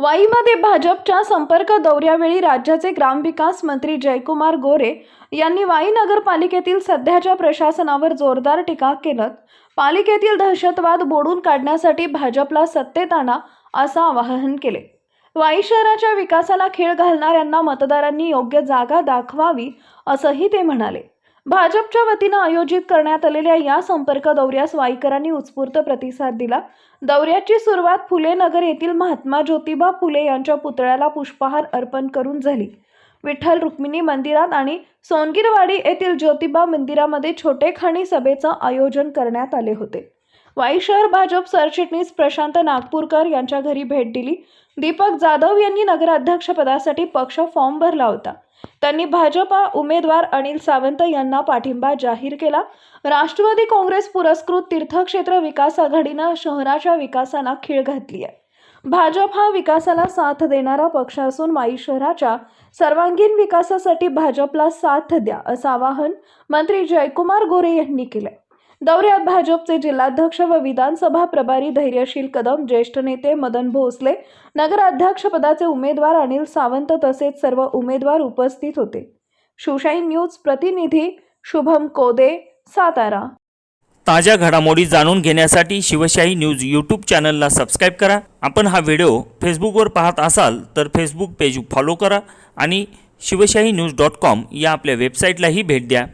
वाईमध्ये भाजपच्या संपर्क दौऱ्यावेळी राज्याचे ग्रामविकास मंत्री जयकुमार गोरे यांनी वाई नगरपालिकेतील सध्याच्या प्रशासनावर जोरदार टीका केलं पालिकेतील दहशतवाद बोडून काढण्यासाठी भाजपला सत्तेत आणा असं आवाहन केले. वाई शहराच्या विकासाला खेळ घालणाऱ्यांना मतदारांनी योग्य जागा दाखवावी असंही ते म्हणाले. भाजपच्या वतीनं आयोजित करण्यात आलेल्या या संपर्क दौऱ्यास वाईकरांनी उत्स्फूर्त प्रतिसाद दिला. दौऱ्याची सुरुवात फुले नगर येथील महात्मा ज्योतिबा फुले यांच्या पुतळ्याला पुष्पहार अर्पण करून झाली. विठ्ठल रुक्मिणी मंदिरात आणि सोनगिरवाडी येथील ज्योतिबा मंदिरामध्ये छोटेखानी सभेचं आयोजन करण्यात आले होते. वाई शहर भाजप सरचिटणीस प्रशांत नागपूरकर यांच्या घरी भेट दिली. दीपक जाधव यांनी नगराध्यक्षपदासाठी पक्ष फॉर्म भरला होता. त्यांनी भाजपा उमेदवार अनिल सावंत यांना पाठिंबा जाहीर केला. राष्ट्रवादी काँग्रेस पुरस्कृत तीर्थक्षेत्र विकास आघाडीनं शहराच्या विकासाला खीळ घातली आहे. भाजप हा विकासाला साथ देणारा पक्ष असून वाई शहराच्या सर्वांगीण विकासासाठी भाजपला साथ द्या असं आवाहन मंत्री जयकुमार गोरे यांनी केलं. दौऱ्यात भाजपचे जिल्हाध्यक्ष व विधानसभा प्रभारी धैर्यशील कदम ज्येष्ठ नेते मदन भोसले नगराध्यक्षपदाचे उमेदवार अनिल सावंत तसेच सर्व उमेदवार उपस्थित होते. शिवशाही न्यूज प्रतिनिधी शुभम कोदे सातारा. ताज्या घडामोडी जाणून घेण्यासाठी शिवशाही न्यूज यूट्यूब चॅनलला सबस्क्राईब करा. आपण हा व्हिडिओ फेसबुकवर पाहत असाल तर फेसबुक पेज फॉलो करा आणि शिवशाही न्यूज डॉट कॉम या आपल्या वेबसाईटलाही भेट द्या.